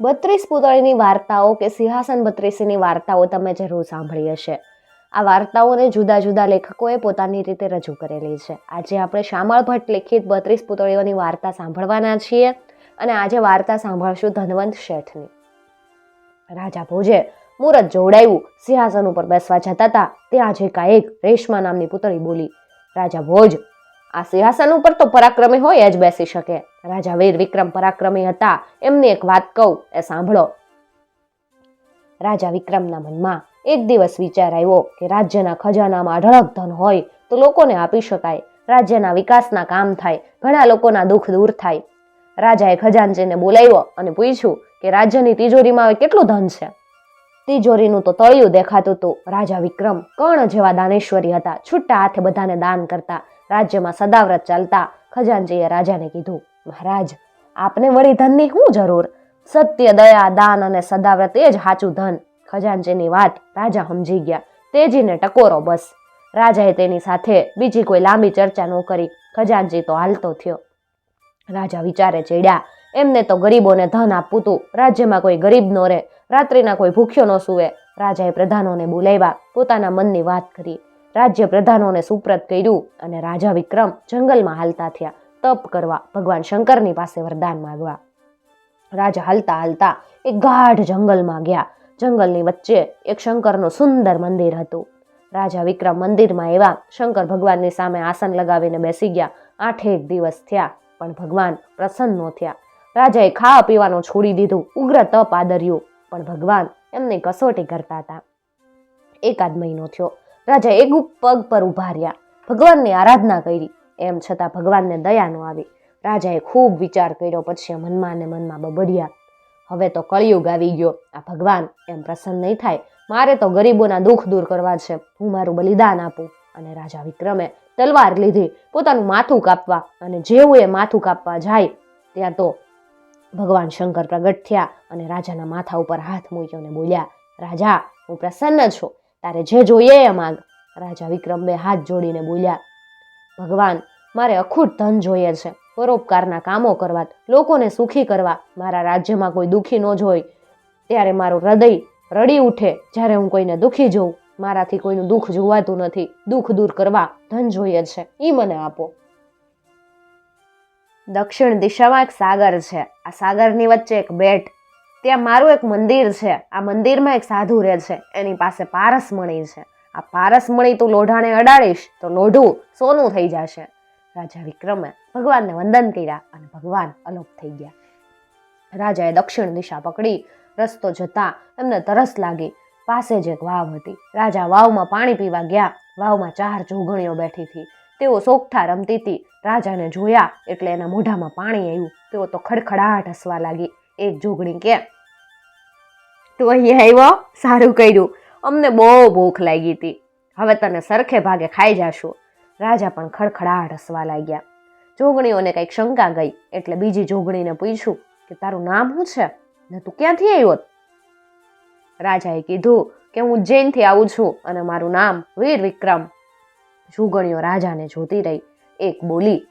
બત્રીસ પુતળીની વાર્તાઓ કે સિંહાસન બત્રીસીની વાર્તાઓ તમે જરૂર સાંભળી હશે. આ વાર્તાઓને જુદા જુદા લેખકોએ પોતાની રીતે રજૂ કરેલી છે. આજે આપણે શામળ ભટ્ટ લિખિત બત્રીસ પુતળીઓની વાર્તા સાંભળવાના છીએ અને આજે વાર્તા સાંભળશું ધનવંત શેઠની. રાજા ભોજે મુરત જોડાયું સિંહાસન ઉપર બેસવા જતા હતા. ત્યાં જે કાંઈક રેશમા નામની પુતળી બોલી. રાજા ભોજ, આ સિંહાસન ઉપર તો પરાક્રમે હોય જ બેસી શકે. રાજા વીર વિક્રમ પરાક્રમી હતા. એમની એક વાત કહું, એ સાંભળો. રાજા વિક્રમના મનમાં એક દિવસ વિચાર આવ્યો કે રાજ્યના ખજાનામાં અઢળક ધન હોય તો લોકોને આપી શકાય. રાજ્યના વિકાસના કામ થાય, ઘણા લોકોના દુઃખ દૂર થાય. રાજાએ ખજાનચીને બોલાવ્યો અને પૂછ્યું કે રાજ્યની તિજોરીમાં હવે કેટલું ધન છે? તિજોરીનું તો તળિયું દેખાતું હતું. રાજા વિક્રમ કર્ણ જેવા દાનેશ્વરી હતા. છૂટા હાથે બધાને દાન કરતા રાજ્યમાં સદાવ્રત ચાલતા ખજાનચીએ રાજાને કીધું મહારાજ, આપને વળી ધનની શું જરૂર? સત્ય, દયા, દાન અને સદાવ્રત એ જ સાચું ધન. ખજાનચીની વાત રાજા સમજી ગયા. તેજીને ટકોરો બસ. રાજાએ તેની સાથે બીજી કોઈ લાંબી ચર્ચા ન કરી. ખજાનચી તો હાલતો થયો. રાજા વિચારે ચડ્યા, એમને તો ગરીબોને ધન આપવું તું. રાજ્યમાં કોઈ ગરીબ નો રહે. રાત્રિના કોઈ ભૂખ્યો ન સુવે. રાજાએ પ્રધાનોને બોલાવ્યા. પોતાના મનની વાત કરી. રાજ્ય પ્રધાનોને સુપ્રત કર્યું અને રાજા વિક્રમ જંગલમાં હાલતા થયા. તપ કરવા, ભગવાન શંકરની પાસે વરદાન માગવા. રાજા હાલતા હાલતા એક ગાઢ જંગલમાં ગયા. જંગલની વચ્ચે એક શંકરનું સુંદર મંદિર હતું. રાજા વિક્રમ મંદિરમાં એવા શંકર ભગવાનની સામે આસન લગાવીને બેસી ગયા. આઠેક દિવસ થયા, પણ ભગવાન પ્રસન્ન ન થયા. રાજાએ ખાવા પીવાનું છોડી દીધું, ઉગ્ર તપ આદર્યું, પણ ભગવાન એમની કસોટી કરતા હતા. એકાદ મહિનો થયો. રાજા એક પગ પર ઊભા રહ્યા. ભગવાનની આરાધના કરી. એમ છતાં ભગવાનને દયા ન આવી. રાજાએ ખૂબ વિચાર કર્યો, પછી મનમાં ને મનમાં બબડ્યા. હવે તો કળિયુગ આવી ગયો. આ ભગવાન એમ પ્રસન્ન નહીં થાય. મારે તો ગરીબોના દુઃખ દૂર કરવા છે. હું મારું બલિદાન આપું. અને રાજા વિક્રમે તલવાર લીધી. પોતાનું માથું કાપવા અને જેવું એ માથું કાપવા જાય, ત્યાં તો ભગવાન શંકર પ્રગટ થયા અને રાજાના માથા ઉપર હાથ મૂક્યો ને બોલ્યા, રાજા, હું પ્રસન્ન છું. તારે જે જોઈએ એ માગ. રાજા વિક્રમ બે હાથ જોડીને બોલ્યા ભગવાન, મારે અખૂટ ધન જોઈએ છે. પરોપકારના કામો કરવા, લોકોને સુખી કરવા. મારા રાજ્યમાં કોઈ દુઃખી ન જોઈ ત્યારે મારું હૃદય રડી ઉઠે જ્યારે હું કોઈને દુઃખી જોઉં. મારાથી કોઈનું દુઃખ જોવાતું નથી. દુઃખ દૂર કરવા ધન જોઈએ છે. એ મને આપો. દક્ષિણ દિશામાં એક સાગર છે. આ સાગરની વચ્ચે એક બેટ. ત્યાં મારું એક મંદિર છે. આ મંદિરમાં એક સાધુ રહે છે. એની પાસે પારસમણી છે. આ પારસમણી તું લોઢાને અડાડીશ તો લોઢું સોનું થઈ જશે. રાજા વિક્રમે ભગવાનને વંદન કર્યા અને ભગવાન અલોપ થઈ ગયા. રાજાએ દક્ષિણ દિશા પકડી, રસ્તો જતા એમને તરસ લાગી. પાસે જ એક વાવ હતી. રાજા વાવમાં પાણી પીવા ગયા. વાવમાં ચાર જોગણીઓ બેઠી હતી. તેઓ સોગઠા રમતી હતી. રાજાને જોયા એટલે એના મોઢામાં પાણી આવ્યું. તેઓ તો ખડખડાટ હસવા લાગી. એક જોગણી કે, તું અહીંયા આવ્યો? સારું કર્યું. અમને બહુ ભૂખ લાગી હતી. હવે તને સરખે ભાગે ખાઈ જાશું. રાજા પણ ખડખડાટ હસવા લાગ્યા. જોગણીઓને કંઈક શંકા ગઈ, એટલે બીજી જોગણીને પૂછ્યું કે તારું નામ શું છે? ને તું ક્યાંથી આવ્યો? રાજાએ કીધું કે હું ઉજ્જૈનથી આવું છું અને મારું નામ વીર વિક્રમ. જોગણીઓ રાજાને જોતી રહી. એક બોલી,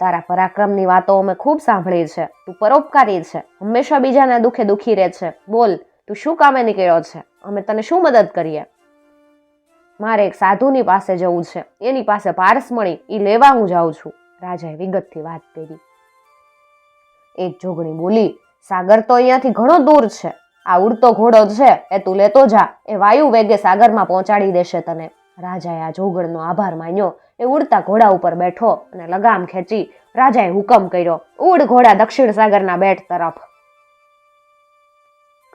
તારા પરાક્રમની વાતો અમે ખૂબ સાંભળી છે. તું પરોપકારી છે. હંમેશા બીજાના દુઃખે દુઃખી રહે છે. બોલ તું શું કામે નીકળ્યો છે? અમે તને શું મદદ કરીએ? મારે એક સાધુની પાસે જવું છે. એની પાસે પારસ મળી એ લેવા હું જાઉં છું. રાજાએ વિગતથી વાત કરી. એક જોગણી બોલી, સાગર તો અહીંયાથી ઘણો દૂર છે. આ ઉડતો ઘોડો છે, એ તું લેતો જા. એ વાયુ વેગે સાગરમાં પહોંચાડી દેશે તને. રાજાએ આ જોગણનો આભાર માન્યો. એ ઉડતા ઘોડા ઉપર બેઠો અને લગામ ખેંચી રાજાએ હુકમ કર્યો. ઉડ ઘોડા દક્ષિણ સાગરના બેટ તરફ.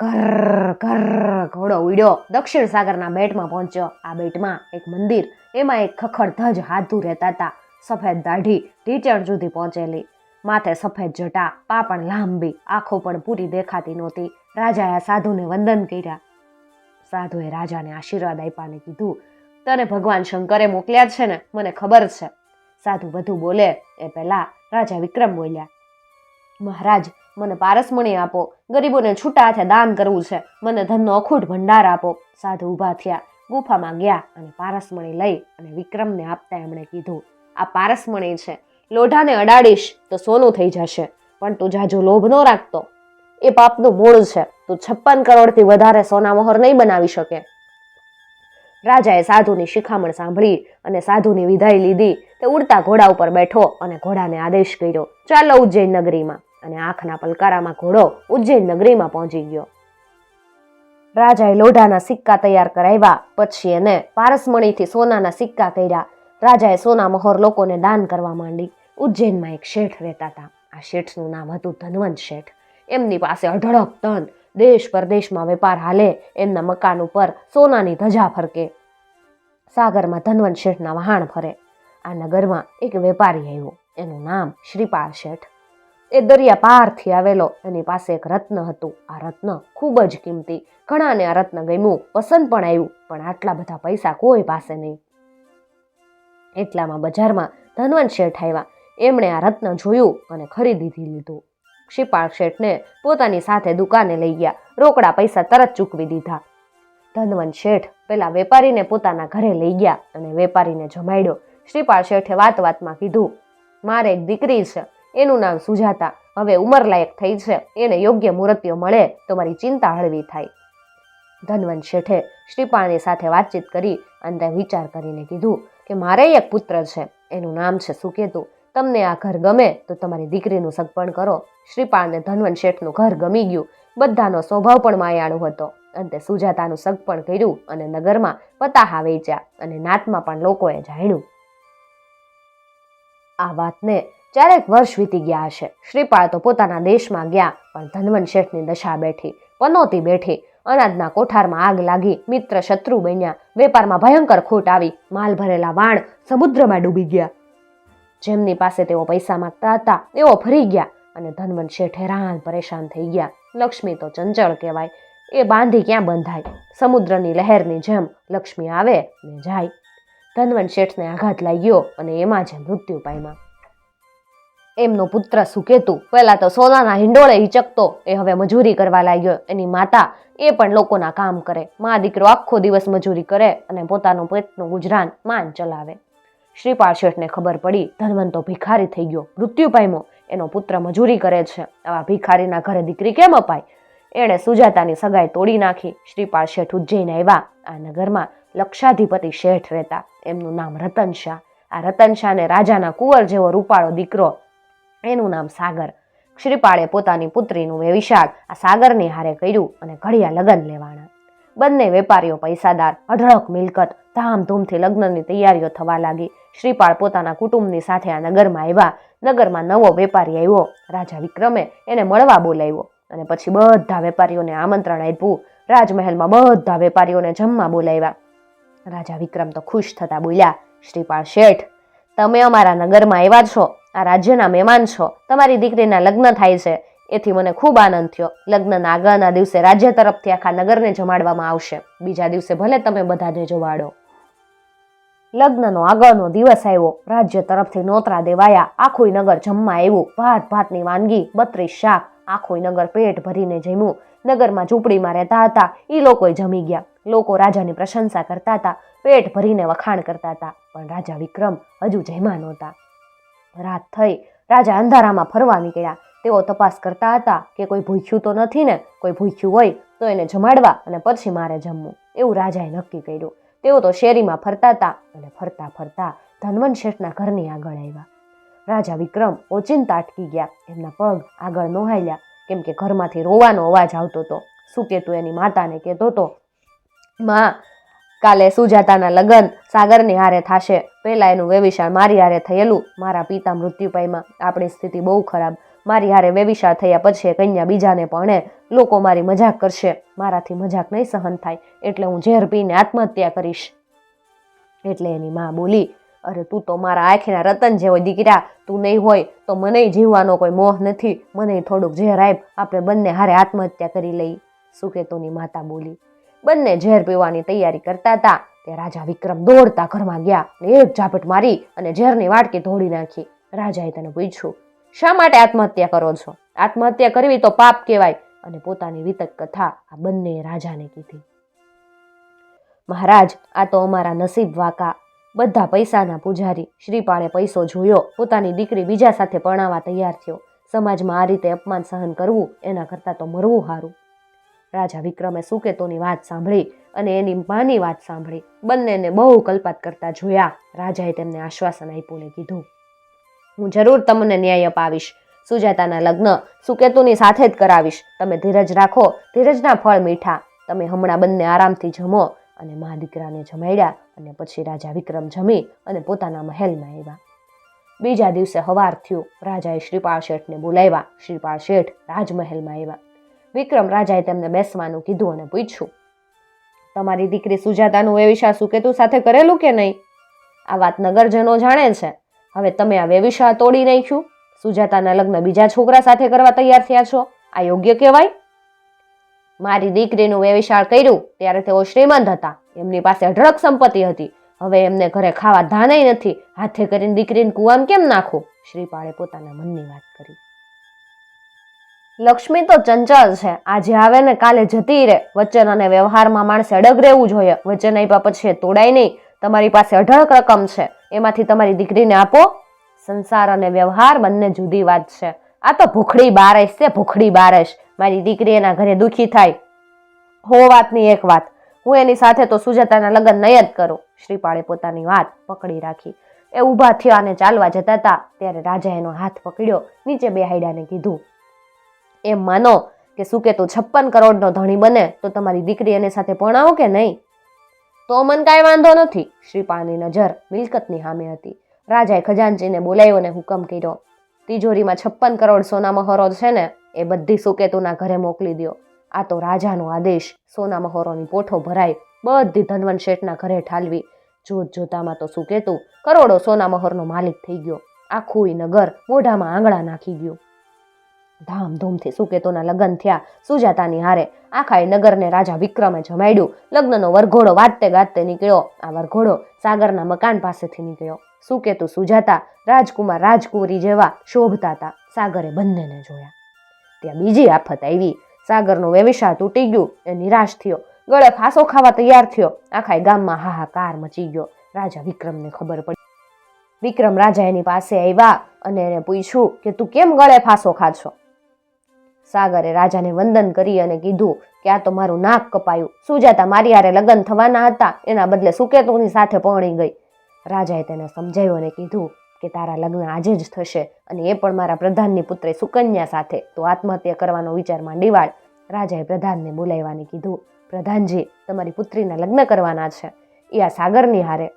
ઘર કર, ઘોડો ઉડ્યો. દક્ષિણ સાગરના બેટમાં પહોંચ્યો. આ બેટમાં એક મંદિર. એમાં એક ખખડ ધજ હાથું રહેતા હતા. સફેદ દાઢી ઢીચણ સુધી પહોંચેલી. માથે સફેદ જટા, પા પણ લાંબી. આંખો પણ પૂરી દેખાતી નહોતી. રાજાએ સાધુને વંદન કર્યા. સાધુએ રાજાને આશીર્વાદ આપ્યાને કીધું, તને ભગવાન શંકરે મોકલ્યા છે ને? મને ખબર છે. સાધુ બધું બોલે. એ પહેલા રાજા વિક્રમ બોલ્યા, મહારાજ મને પારસમણી આપો, ગરીબોને છૂટા હાથે દાન કરવું છે. મને ધનનો અખૂટ ભંડાર આપો. સાધુ ઊભા થયા, ગુફામાં ગયા અને પારસમણી લઈ અને વિક્રમને આપતા એમણે કીધું, આ પારસમણી છે. લોઢાને અડાડીશ તો સોનું થઈ જશે, પણ તું જાજો લોભ ન રાખતો. એ પાપનું મૂળ છે. તું છપ્પન કરોડથી વધારે સોના મોહર નહીં બનાવી શકે. રાજાએ સાધુની શિખામણ સાંભળી અને સાધુની વિદાય લીધી. તે ઉડતા ઘોડા ઉપર બેઠો અને ઘોડાને આદેશ કર્યો, ચાલો ઉજ્જૈન નગરીમાં. અને આંખના પલકારામાં ઘોડો ઉજ્જૈન નગરીમાં પહોંચી ગયો. રાજાએ લોઢાના સિક્કા તૈયાર કરાવ્યા, પછી એને પારસમણીથી સોનાના સિક્કા કર્યા રાજાએ સોના મહોર લોકોને દાન કરવા માંડી. ઉજ્જૈનમાં એક શેઠ રહેતા હતા. આ શેઠનું નામ હતું ધનવંત શેઠ. એમની પાસે અઢળક ધન. દેશ પરદેશમાં વેપાર હાલે. એમના મકાન ઉપર સોનાની ધજા ફરકે. સાગરમાં ધનવંત શેઠના વહાણ ફરે. આ નગરમાં એક વેપારી આવ્યો. એનું નામ શ્રીપાળ શેઠ. એ દરિયા પારથી આવેલો. એની પાસે એક રત્ન હતું. આ રત્ન ખૂબ જ કિંમતી. ઘણાને આ રત્ન ગમ્યું. પસંદ પણ આવ્યું. પણ આટલા બધા પૈસા કોઈ પાસે નહીં. એટલામાં બજારમાં ધનવંત શેઠ આવ્યા. એમણે આ રત્ન જોયું અને ખરીદી લીધું. શ્રીપાળ શેઠને પોતાની સાથે દુકાને લઈ ગયા. રોકડા પૈસા તરત ચૂકવી દીધા. ધનવંત શેઠ પેલા વેપારીને પોતાના ઘરે લઈ ગયા અને વેપારીને જમાડ્યો. શ્રીપાળ શેઠે વાત વાતમાં કીધું, મારે એક દીકરી છે. એનું નામ સુજાતા. હવે ઉંમરલાયક થઈ છે. એને યોગ્ય મૂર્તિઓ મળે તો મારી ચિંતા હળવી થાય. ધનવંત શેઠે શ્રીપાળની સાથે વાતચીત કરી અને તે વિચાર કરીને કીધું કે મારે એક પુત્ર છે. એનું નામ છે સુકેતુ. તમને આ ઘર ગમે તો તમારી દીકરીનું સગપણ કરો. શ્રીપાળને ધનવંત શેઠનું ઘર ગમી ગયું. બધાનો સ્વભાવ પણ માયાળો હતો. અંતે સુજાતાનું સગપણ કર્યું અને નગરમાં પતાહા વેચ્યા અને નાતમાં પણ લોકોએ જાણ્યું. આ વાતને ચારેક વર્ષ વીતી ગયા હશે. શ્રીપાળ તો પોતાના દેશમાં ગયા, પણ ધનવંત શેઠની દશા બેઠી. પનોતી બેઠી, અનાજના કોઠારમાં આગ લાગી, મિત્ર શત્રુ બન્યા. વેપારમાં ભયંકર ખોટ આવી, માલ ભરેલા વાણ સમુદ્રમાં ડૂબી ગયા. જેમની પાસે તેઓ પૈસા માંગતા હતા, તેઓ ફરી ગયા અને ધનવંત શેઠ હેરાન પરેશાન થઈ ગયા. લક્ષ્મી તો ચંચળ કહેવાય, એ બાંધી ક્યાં બંધાય? સમુદ્રની લહેરની જેમ લક્ષ્મી આવે ને જાય. ધનવંત શેઠને આઘાત લાગ્યો અને એમાં જ મૃત્યુ પામ્યા. એમનો પુત્ર સુકેતુ, પહેલા તો સોનાના હિંડોળે હિચકતો, એ હવે મજૂરી કરવા લાગ્યો. એની માતા એ પણ લોકોના કામ કરે. મા દીકરો આખો દિવસ મજૂરી કરે અને પોતાનું પેટનું ગુજરાન માન ચલાવે. શ્રીપાળ શેઠને ખબર પડી, ધનવંતો ભિખારી થઈ ગયો. મૃત્યુ પામ્યો. એનો પુત્ર મજૂરી કરે છે. આવા ભિખારીના ઘરે દીકરી કેમ અપાય? એણે સુજાતાની સગાઈ તોડી નાખી. શ્રીપાળ શેઠ ઉજ્જૈન આવ્યા. આ નગરમાં લક્ષાધિપતિ શેઠ રહેતા. એમનું નામ રતન શાહ આ રતન શાહને રાજાના કુંવર જેવો રૂપાળો દીકરો એનું નામ સાગર. શ્રીપાળે પોતાની પુત્રીનું વેવિશાળ આ સાગરની હારે કર્યું અને ઘડિયા લગ્ન લેવાના. બંને વેપારીઓ પૈસાદાર, અઢળક મિલકત, ધામધૂમથી લગ્નની તૈયારીઓ થવા લાગી. શ્રીપાળ પોતાના કુટુંબની સાથે આ નગરમાં આવ્યા. નગરમાં નવો વેપારી આવ્યો. રાજા વિક્રમે એને મળવા બોલાવ્યો અને પછી બધા વેપારીઓને આમંત્રણ આપ્યું. રાજમહેલમાં બધા વેપારીઓને જમવા બોલાવ્યા. રાજા વિક્રમ તો ખુશ થતા બોલ્યા, શ્રીપાળ શેઠ, તમે અમારા નગરમાં આવ્યા છો. આ રાજ્યના મહેમાન છો. તમારી દીકરીના લગ્ન થાય છે. એથી મને ખૂબ આનંદ થયો. લગ્નના આગળના દિવસે રાજ્ય તરફથી આખા નગરને જમાડવામાં આવશે. બીજા દિવસે ભલે તમે બધાને જમાડો. લગ્નનો આગળનો દિવસ આવ્યો. રાજ્ય તરફથી નોતરા દેવાયા. આખું નગર જમવા આવ્યું. ભાત, ભાતની વાનગી, બત્રીસ શાક. આખું નગર પેટ ભરીને જમ્યું. નગરમાં ઝૂંપડીમાં રહેતા હતા. એ લોકોએ જમી ગયા. લોકો રાજાની પ્રશંસા કરતા હતા. પેટ ભરીને વખાણ કરતા હતા. પણ રાજા વિક્રમ હજુ જમ્યા નહોતા. રાત થઈ. રાજા અંધારામાં ફરવા નીકળ્યા તેઓ તપાસ કરતા હતા કે કોઈ ભૂખ્યું તો નથી ને, કોઈ ભૂખ્યું હોય તો એને જમાડવા અને પછી મારે જમવું. એવું રાજાએ નક્કી કર્યું. તેઓ તો શેરીમાં ફરતા હતા અને ફરતા ફરતા ધનવંત શેઠના ઘરની આગળ આવ્યા. રાજા વિક્રમ ઓચિંતા અટકી ગયા. એમના પગ આગળ નોહાલ્યા કેમ કે ઘરમાંથી રોવાનો અવાજ આવતો હતો શું કેતું એની માતાને કહેતો હતો માં કાલે સુજાતાના લગ્ન સાગરની હારે થાશે. પહેલાં એનું વેવિશાળ મારી હારે થયેલું. મારા પિતા મૃત્યુ પામ્યા. આપણી સ્થિતિ બહુ ખરાબ. મારી હારે વેવિશાળ થયા પછી કન્યા બીજાને પરણે લોકો મારી મજાક કરશે. મારાથી મજાક નહીં સહન થાય. એટલે હું ઝેર પીને આત્મહત્યા કરીશ. એટલે એની માં બોલી, અરે તું તો મારા આંખના રતન જેવો દીકરા. તું નહીં હોય તો મને જીવવાનો કોઈ મોહ નથી. મને થોડુંક ઝેર આપ આપણે બંને હારે આત્મહત્યા કરી લઈ. સુકેતુની માતા બોલી બંને ઝેર પીવાની તૈયારી કરતા હતા. તે રાજા વિક્રમ દોડતા ઘરમાં ગયા એક ઝાપટ મારી અને ઝેરની વાટકી ધોડી નાખી. રાજાએ તેને પૂછ્યું, શા માટે આત્મહત્યા કરો છો? આત્મહત્યા કરવી તો પાપ કહેવાય. અને પોતાની વિતક કથા આ બંને રાજાને કીધી. મહારાજ, આ તો અમારા નસીબ વાકા. બધા પૈસાના પૂજારી. શ્રીપાળે પૈસો જોયો, પોતાની દીકરી બીજા સાથે પરણાવવા તૈયાર થયો. સમાજમાં આ રીતે અપમાન સહન કરવું એના કરતાં તો મરવું સારું રાજા વિક્રમે સુકેતોની વાત સાંભળી અને એની માની વાત સાંભળી. બંનેને બહુ કલ્પાત કરતા જોયા. રાજાએ તેમને આશ્વાસન આપ્યું ને કીધું, હું જરૂર તમને ન્યાય અપાવીશ. સુજાતાના લગ્ન સુકેતુની સાથે જ કરાવીશ. તમે ધીરજ રાખો. ધીરજના ફળ મીઠા. તમે હમણાં બંને આરામથી જમો. અને મા દીકરાને જમાડ્યા અને પછી રાજા વિક્રમ જમી અને પોતાના મહેલમાં આવ્યા. બીજા દિવસે હવાર થયું. રાજાએ શ્રીપાળ શેઠને બોલાવ્યા. શ્રીપાળ શેઠ રાજમહેલમાં આવ્યા. વિક્રમ રાજાએ તેમને બેસવાનું કીધું અને પૂછ્યું, તમારી દીકરી સુજાતાનું વેવિશા સુકેતુ સાથે કરેલું કે નહીં? આ વાત નગરજનો જાણે છે. હવે તમે આ વેવિશા તોડી નાખ્યું. સુજાતાના લગ્ન બીજા છોકરા સાથે કરવા તૈયાર થયા છો. આ યોગ્ય કહેવાય? મારી દીકરીનું વેવિશાળ કર્યું ત્યારે તેઓ શ્રીમંત હતા. એમની પાસે અઢળક સંપત્તિ હતી. હવે એમને ઘરે ખાવા ધાનય નથી. હાથે કરીને દીકરીને કુવામ કેમ નાખું? શ્રીપાળે પોતાના મનની વાત કરી. લક્ષ્મી તો ચંચળ છે. આજે આવે ને કાલે જતી રહે. વચન અને વ્યવહારમાં માણસે અડગ રહેવું જોઈએ. વચન આપ્યા પછી તોડાય નહીં. તમારી પાસે અઢળક રકમ છે. એમાંથી તમારી દીકરીને આપો. સંસાર અને વ્યવહાર બંને જુદી વાત છે. આ તો ભૂખડી બારસ છે, ભૂખડી બારેશ. મારી દીકરી એના ઘરે દુઃખી થાય. હો વાતની એક વાત. હું એની સાથે તો સુજાતાના લગ્ન નહીં જ કરું. શ્રીપાળે પોતાની વાત પકડી રાખી. એ ઊભા થયા અને ચાલવા જતા હતા. ત્યારે રાજા એનો હાથ પકડ્યો. નીચે બેહાડ્યાને કીધું એમ માનો કે સુકેતુ છપ્પન કરોડનો ધણી બને તો તમારી દીકરી એની સાથે પરણાવો કે નહીં? તો મન કાંઈ વાંધો નથી શ્રીપાળની નજર મિલકતની સામે હતી. રાજાએ ખજાનચીને બોલાવ્યો ને હુકમ કર્યો. તિજોરીમાં છપ્પન કરોડ સોના મહોરો છે ને, એ બધી સુકેતુના ઘરે મોકલી દો આ તો રાજાનો આદેશ, સોના મહોરોની પોઠો ભરાઈ, બધી ધનવંત શેઠના ઘરે ઠાલવી. જોત જોતામાં તો સુકેતુ કરોડો સોના મહોરનો માલિક થઈ ગયો. આખું નગર મોઢામાં આંગળા નાખી ગયું. ધામધૂમથી સુકેતોના લગ્ન થયા. સુજાતાની હારે આખા એ નગરને રાજા વિક્રમે જમાડ્યું. લગ્નનો વરઘોડો વાતે ગાતે નીકળ્યો. આ વરઘોડો સાગરના મકાન પાસેથી નીકળ્યો. સુકેતુ સુજાતા, રાજકુમાર રાજકુંવરી જેવા શોભતા હતા. સાગરે બંનેને જોયા. ત્યાં બીજી આફત આવી. સાગરનો વેવિશાળ તૂટી ગયું. એ નિરાશ થયો. ગળે ફાંસો ખાવા તૈયાર થયો. આખા ગામમાં હાહાકાર મચી ગયો. રાજા વિક્રમને ખબર પડી. વિક્રમ રાજા એની પાસે આવ્યા અને એને પૂછ્યું કે, તું કેમ ગળે ફાંસો ખાશો સાગરે રાજાને વંદન કરી અને કીધું કે આ તો મારું નાક કપાયું. સુજાતા મારી હારે લગ્ન થવાના હતા. એના બદલે સુકેતુની સાથે પહોણી ગઈ. રાજાએ તેને સમજાવ્યું અને કીધું કે તારા લગ્ન આજે જ થશે અને એ પણ મારા પ્રધાનની પુત્રી સુકન્યા સાથે. તો આત્મહત્યા કરવાનો વિચાર માંડી રાજાએ પ્રધાનને બોલાવવાને કીધું, પ્રધાનજી, તમારી પુત્રીના લગ્ન કરવાના છે. એ આ સાગરની હારે.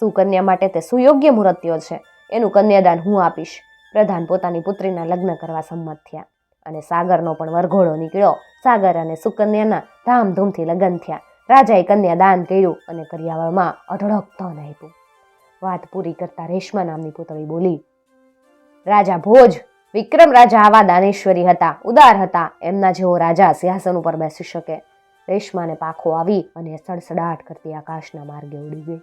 સુકન્યા માટે તે સુયોગ્ય મુહૂર્ત્યો છે. એનું કન્યાદાન હું આપીશ. પ્રધાન પોતાની પુત્રીના લગ્ન કરવા સંમત થયા. અને સાગરનો પણ વરઘોડો નીકળ્યો. સાગર અને સુકન્યાના ધામધૂમથી લગ્ન થયા. રાજાએ કન્યા દાન કર્યું અને કરિયાવળમાં અઢળક ધન આપ્યું. વાત પૂરી કરતા રેશમા નામની પુતળી બોલી, રાજા ભોજ, વિક્રમ રાજા આવા દાનેશ્વરી હતા, ઉદાર હતા, એમના જેવો રાજા સિંહાસન ઉપર બેસી શકે. રેશમાને પાખો આવી અને સડસડાટ કરતી આકાશના માર્ગે ઉડી ગઈ.